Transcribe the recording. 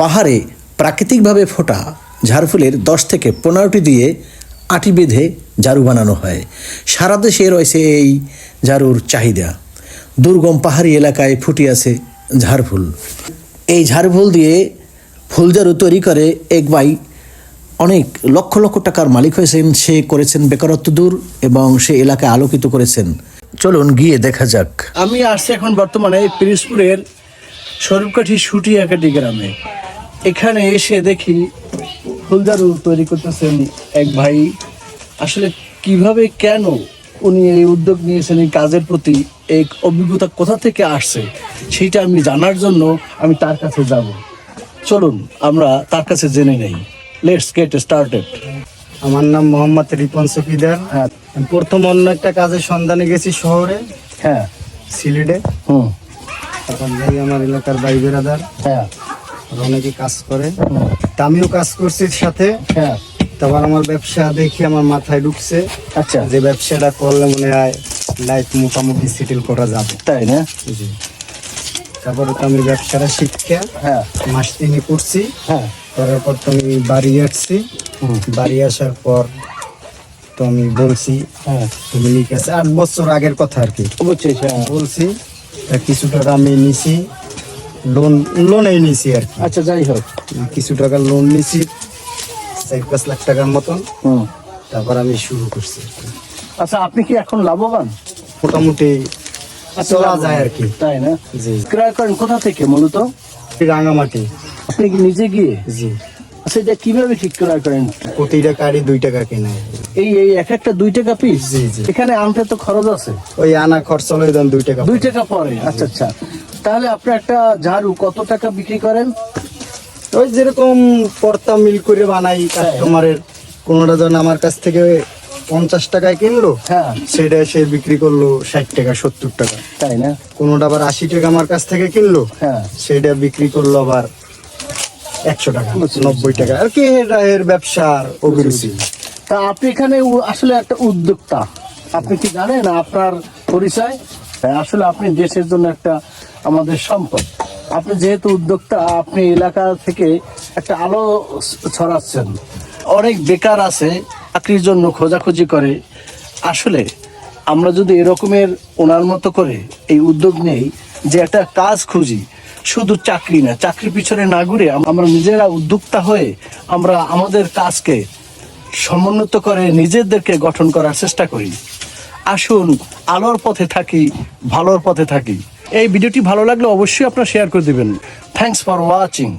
পাহাড়ে প্রাকৃতিকভাবে ফোটা ঝাড়ফুলের দশ থেকে পনেরোটি দিয়ে আটি বেঁধে ঝাড়ু বানানো হয়। সারা দেশে রয়েছে এই ঝাড়ুর চাহিদা। দুর্গম পাহাড়ি এলাকায় ফুটি আছে ঝাড়ফুল। এই ঝাড়ফুল দিয়ে ফুল ফুলঝাড়ু তৈরি করে এক ভাই অনেক লক্ষ লক্ষ টাকার মালিক হয়েছেন, সে করেছেন বেকারত্ব দূর এবং সে এলাকায় আলোকিত করেছেন। চলুন গিয়ে দেখা যাক। আমি আসছি এখন বর্তমানে পিরিজপুরের স্বরূপকাঠি সুটিয়াকাটি গ্রামে। এখানে এসে দেখি ফুলদারু তৈরি করতেছেন এক ভাই। আসলে কীভাবে কেন উনি এই উদ্যোগ নিয়েছেন এই কাজের প্রতি এই অভিজ্ঞতা কোথা থেকে আসছে সেইটা আমি জানার জন্য আমি তার কাছে যাব। চলুন আমরা তার কাছে জেনে নেই। লেটস গেট স্টার্টেড আমার নাম মোহাম্মদ রিপন সফিদার। হ্যাঁ। প্রথম অন্য একটা কাজের সন্ধানে গেছি শহরে হ্যাঁ। সিলেটে। হুম। তখন যাই আমার এলাকার ভাই বেরাদার হ্যাঁ। অনেকে কাজ করে। আমিও কাজ করছি সাথে। হ্যাঁ। তারপর আমার ব্যবসা দেখি আমার মাথায় ঢুকছে। আচ্ছা। যে ব্যবসাটা করলে মনে হয় লাইফ মোটামুটি সেটেল করা যাবে। তাই না? জি। তারপরে তো আমি ব্যবসাটা শিক্ষা হ্যাঁ। মাস তিনে করছি। হ্যাঁ। করার পর তো আমি বাড়ি আসছি। বাড়ি আসার পর তো আমি বলছি হ্যাঁ। তুমি আছে আট বছর আগের কথা আর কি। হ্যাঁ। বলছি তা কিছু টাকা আমি নিছি লোন লোনে নিছি আর কি। আচ্ছা যাই হোক। কিছু টাকা লোন নিছি চার পাঁচ লাখ টাকার মতন। তারপর আমি শুরু করছি আচ্ছা আপনি কি এখন লাভবান? মোটামুটি চলা যায় আর কি। তাই না? জি। ক্রয় করেন কোথা থেকে মূলত? রাঙামাটি। আপনি কি নিজে গিয়ে? জি। আচ্ছা এটা কীভাবে ঠিক ক্রয় করেন? প্রতিটা কারি দুই টাকা কেনা। এই এই এক একটা দুই টাকা পিস জি, জি। এখানে আনতে তো খরচ আছে। ওই আনা খরচ হলে দুই টাকা দুই টাকা পরে আচ্ছা আচ্ছা। তাহলে আপনি একটা ঝাড়ু কত টাকা বিক্রি করেন? ওই যেরকম পর্তা মিল করে বানাই কাস্টমারের কোনোটা যেন আমার কাছ থেকে পঞ্চাশ টাকায় কিনলো হ্যাঁ। সেটা সে বিক্রি করল ষাট টাকা সত্তর টাকা। তাই না? কোনোটা আবার আশি টাকা আমার কাছ থেকে কিনলো হ্যাঁ। সেটা বিক্রি করল আবার একশো টাকা নব্বই টাকা। আর কি এটা এর ব্যবসার অভিরুচি। তা আপনি এখানে আসলে একটা উদ্যোক্তা। আপনি কি জানেন আপনার পরিচয়? হ্যাঁ, আসলে আপনি দেশের জন্য একটা আমাদের সম্পদ। আপনি যেহেতু উদ্যোক্তা, আপনি এলাকা থেকে একটা আলো ছড়াচ্ছেন। অনেক বেকার আছে, চাকরির জন্য খোঁজাখুঁজি করে। আসলে আমরা যদি এরকমের ওনার মতো করে এই উদ্যোগ নেই যে একটা কাজ খুঁজি, শুধু চাকরি না, চাকরির পিছনে না ঘুরে আমরা নিজেরা উদ্যোক্তা হয়ে আমরা আমাদের কাজকে সমুন্নত করে নিজেদেরকে গঠন করার চেষ্টা করি। আসুন, আলোর পথে থাকি, ভালোর পথে থাকি। এই ভিডিওটি ভালো লাগলে অবশ্যই আপনারা শেয়ার করে দেবেন। Thanks for watching